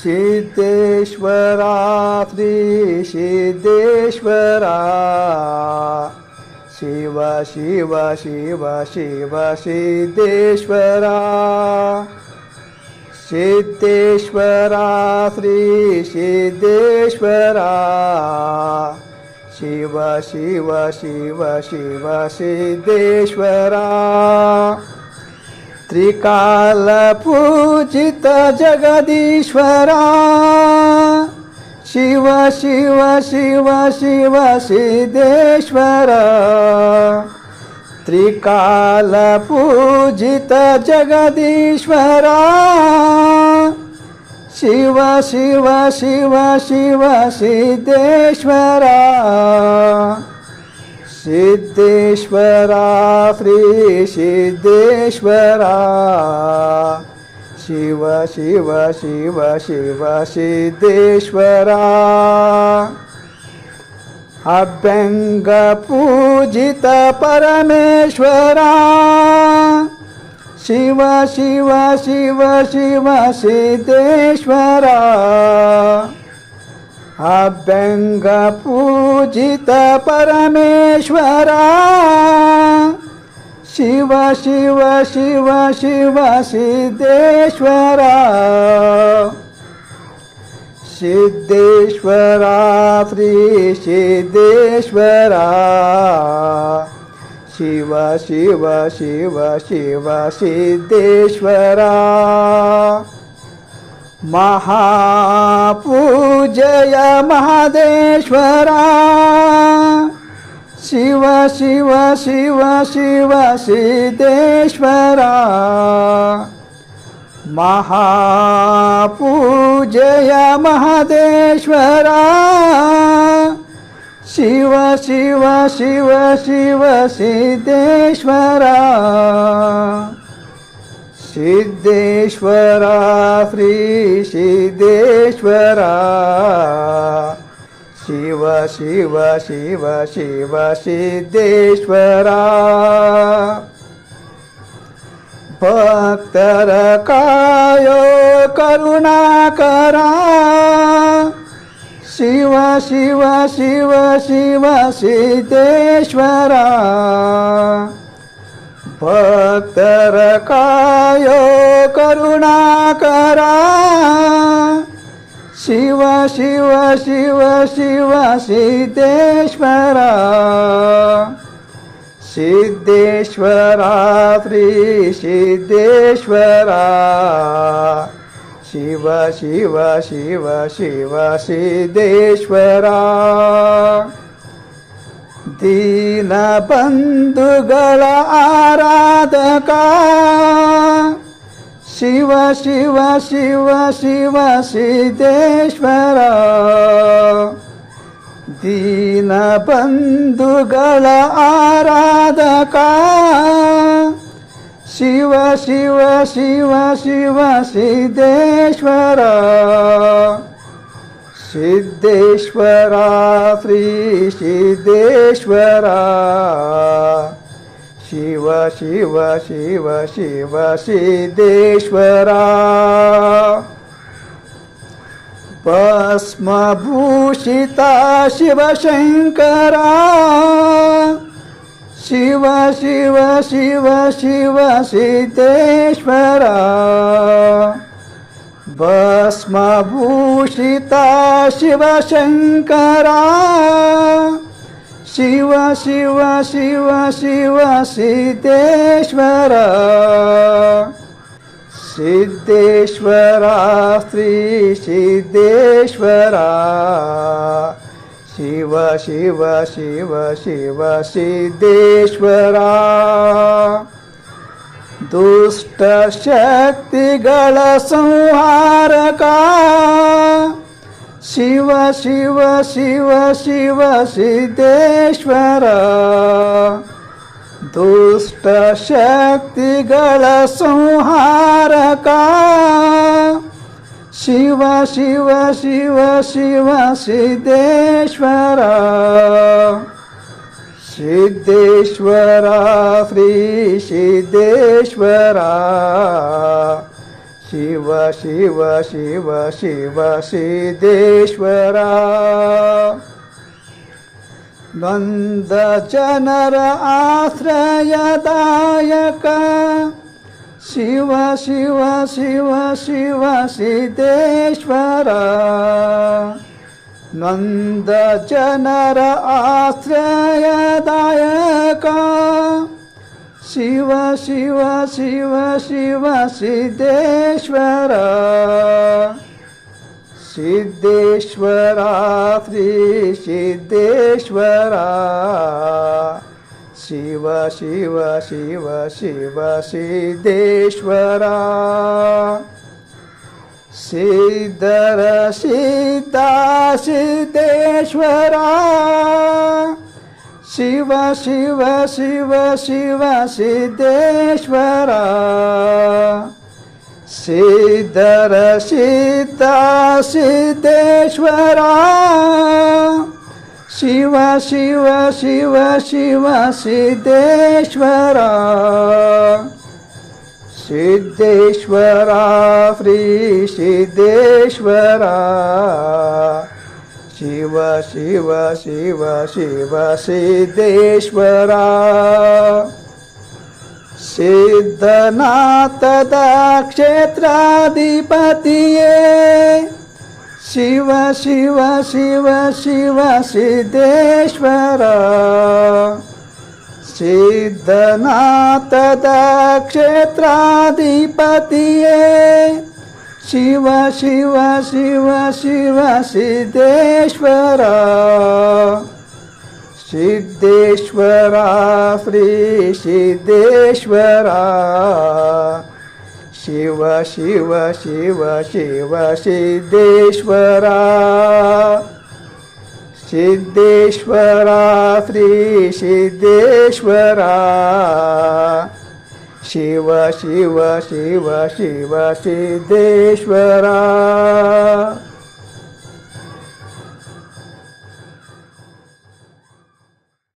सिद्धेश्वरा श्री सिद्धेश्वरा। शिव शिव शिव शिव सिद्धेश्वरा। सिद्धेश्वरा श्री सिद्धेश्वरा। शिव शिव शिव शिव सिद्धेश्वरा। त्रिकालपूजित जगदीश्वरा शिव शिव शिव शिव सिद्धेश्वरा. त्रिकालपूजित जगदीश्वरा. शिव शिव शिव शिव सिद्धेश्वरा. सिद्धेश्वरा श्री सिद्धेश्वरा. शिव शिव शिव शिव सिद्धेश्वरा. अभ्यङ्गपूजित परमेश्वरा. शिव शिव शिव शिव सिद्धेश्वरा. अभ्यङ्गपूजित परमेश्वरा. शिव शिव शिव शिव सिद्धेश्वरा. सिद्धेश्वरा श्री सिद्धेश्वरा. शिव शिव शिव शिव सिद्धेश्वरा. महापूजय महादेश्वरा. शिव शिव शिव शिव सिद्धेश्वरा महापूजय महादेश्वरा शिव शिव शिव शिव सिद्धेश्वरा सिद्धेश्वरा श्री सिद्धेश्वरा शिव शिव शिव शिव सिद्धेश्वरा. भक्तर कायो करुणाकरा शिव शिव शिव शिव सिद्धेश्वरा. भक्तर कायो करुणाकरा शिव शिव शिव शिव सिद्धेश्वरा। सिद्धेश्वरात्रि सिद्धेश्वरा। शिव शिव शिव शिव सिद्धेश्वरा। दीनबन्धुगल आराधका। शिव शिव शिव शिव सिद्धेश्वर। दीनबन्धुगल आराधक। शिव शिव शिव शिव सिद्धेश्वर। सिद्धेश्वरा श्री सिद्धेश्वरा। शिव शिव शिव शिव सिद्धेश्वरा। भस्मभूषिता शिवशङ्करा। शिव शिव शिव शिव सिद्धेश्वरा। भस्मभूषिता शिवशङ्करा शिव शिव शिव शिव सिद्धेश्वरा। सिद्धेश्वरा स्त्री सिद्धेश्वरा। शिव शिव शिव शिव सिद्धेश्वरा। दुष्टशक्तिಗಳ शिव शिव शिव शिव सिद्धेश्वर दुष्ट शक्तिಗಳ संहारಕ ಶಿವ ಶಿವ ಶಿವ ಶಿವ ಸಿದ್ದೇಶ್ವರ ಸಿದ್ದೇಶ್ವರ ಶ್ರೀ ಸಿದ್ದೇಶ್ವರ शिव शिव शिव शिव सिद्धेश्वरा। नन्द आश्रयदायक। शिव शिव शिव शिव सिद्धेश्वर। नन्द जनर आश्रयदायक। शिव शिव शिव शिव सिद्धेश्वर. सिद्धेश्वरा श्री सिद्धेश्वरा. शिव शिव शिव शिव सिद्धेश्वरा. सिद्धर सिद्धा सिद्धेश्वरा. शिव शिव शिव शिव सिद्धेश्वरा. सिद्धर सीता सिद्धेश्वरा. शिव शिव शिव शिव सिद्धेश्वरा. सिद्धेश्वरा श्री सिद्धेश्वरा. शिव शिव शिव शिव सिद्धेश्वरा. सिद्धनाथ क्षेत्राधिपतिये. शिव शिव शिव शिव सिद्धेश्वरा. सिद्धनाथ क्षेत्राधिपतिये. शिव शिव शिव शिव सिद्धेश्वर. सिद्धेश्वरा श्री सिद्धेश्वरा. शिव शिव शिव शिव सिद्धेश्वरा. सिद्धेश्वरा श्री सिद्धेश्वरा. ಶಿವ ಶಿವ ಶಿವ ಶಿವ ಸಿದ್ದೇಶ್ವರ